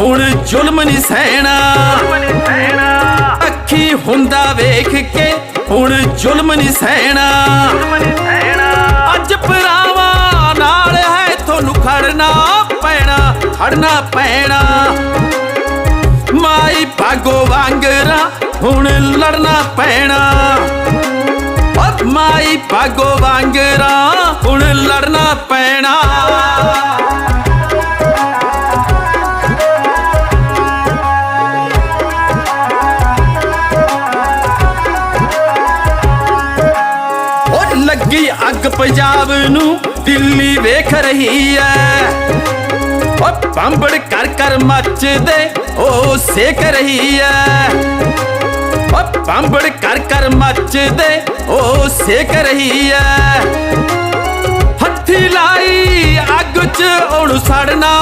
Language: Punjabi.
ਹੁਣ ਜ਼ੁਲਮ ਨਹੀਂ ਸਹਿਣਾ। ਅੱਖੀ ਹੁੰਦਾ ਵੇਖ ਕੇ ਹੁਣ ਜ਼ੁਲਮ ਨਹੀਂ ਸਹਿਣਾ। ਅੱਜ ਭਰਾਵਾਂ ਨਾਲ ਹੈ ਤੁਹਾਨੂੰ ਖੜਨਾ ਪੈਣਾ ਖੜਨਾ ਪੈਣਾ। ਮਾਈ ਭਾਗੋ ਵਾਂਗਰਾ ਹੁਣ ਲੜਨਾ ਪੈਣਾ। ਮਾਈ ਭਾਗੋ ਵਾਂਗਰਾ ਹੁਣ ਲੜਨਾ ਪੈਣਾ। ਲੱਗੀ ਅੱਗ ਪੰਜਾਬ ਨੂੰ, ਦਿੱਲੀ ਵੇਖ ਰਹੀ ਐ। ਉਹ ਬੰਬੜ ਕਰ ਕਰ ਮੱਚਦੇ ਓ ਸੇਕ ਰਹੀ ਐ। ਉਹ ਬੰਬੜ ਕਰ ਕਰ ਮੱਚਦੇ ਉਹ ਸੇਕ ਰਹੀ ਐ। ਹੱਥੀ ਲਾਈ ਅੱਗ 'ਚ ਉਹਨੂੰ ਸੜਨਾ